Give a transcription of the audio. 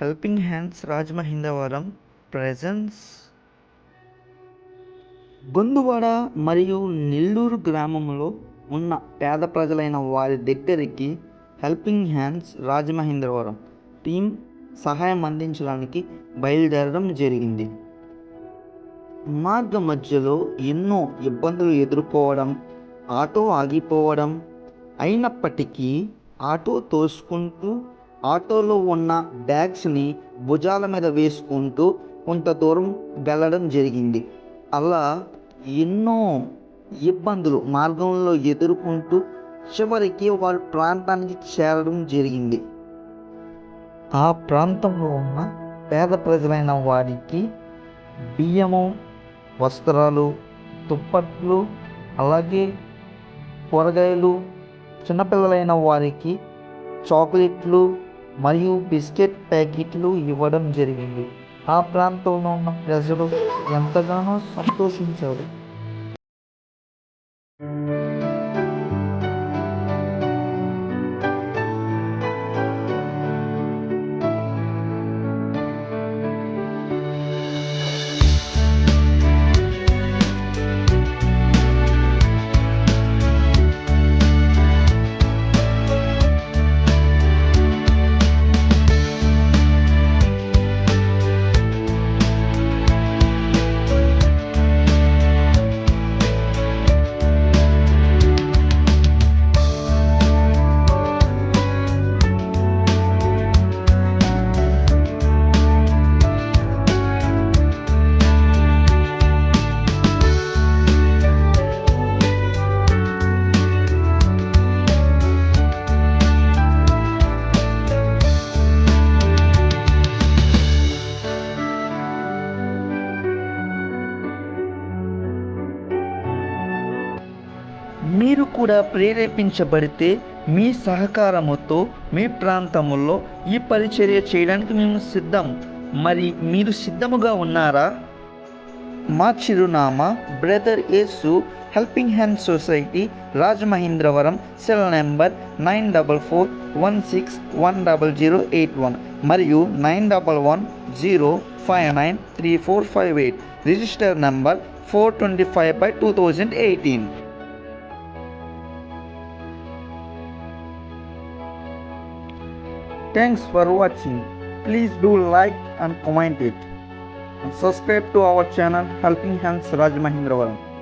Helping hands Rajamahendravaram presence Gonduvada మరియు నెల్లూరు గ్రామంలో ఉన్న పేద ప్రజలైన వారి దగ్గరికి హెల్పింగ్ హ్యాండ్స్ రాజమహేంద్రవరం టీం సహాయం అందించడానికి బయలుదేరడం జరిగింది. మార్గ మధ్యలో ఎన్నో ఇబ్బందులు ఎదుర్కోవడం ఆటో ఆగిపోవడం అయినప్పటికీ ఆటో తోసుకుంటూ ఆటోలో ఉన్న బ్యాగ్స్ని భుజాల మీద వేసుకుంటూ కొంత దూరం వెళ్ళడం జరిగింది. అలా ఎన్నో ఇబ్బందులు మార్గంలో ఎదుర్కొంటూ చివరికి వారి ప్రాంతానికి చేరడం జరిగింది. ఆ ప్రాంతంలో ఉన్న పేద ప్రజలైన వారికి బియ్యము వస్త్రాలు దుప్పట్లు అలాగే కూరగాయలు చిన్నపిల్లలైన వారికి చాక్లెట్లు మరియు బిస్కెట్ ప్యాకెట్లు ఇవ్వడం జరిగింది. ఆ ప్రాంతంలో ఉన్న ప్రజలు ఎంతగానో సంతోషించారు. మీరు కూడా ప్రేరేపించబడితే మీ సహకారముతో మీ ప్రాంతంలో ఈ పరిచర్య చేయడానికి మేము సిద్ధం. మరి మీరు సిద్ధముగా ఉన్నారా? మా చిరునామా brother Yesu helping hand society Rajamahendravaram cell number nine double four one six one double zero eight one మరియు nine double one zero five nine three four five eight register number four twenty five by two thousand eighteen. Thanks for watching. Please do like and comment it. And subscribe to our channel Helping Hands Raj Mahindravaram.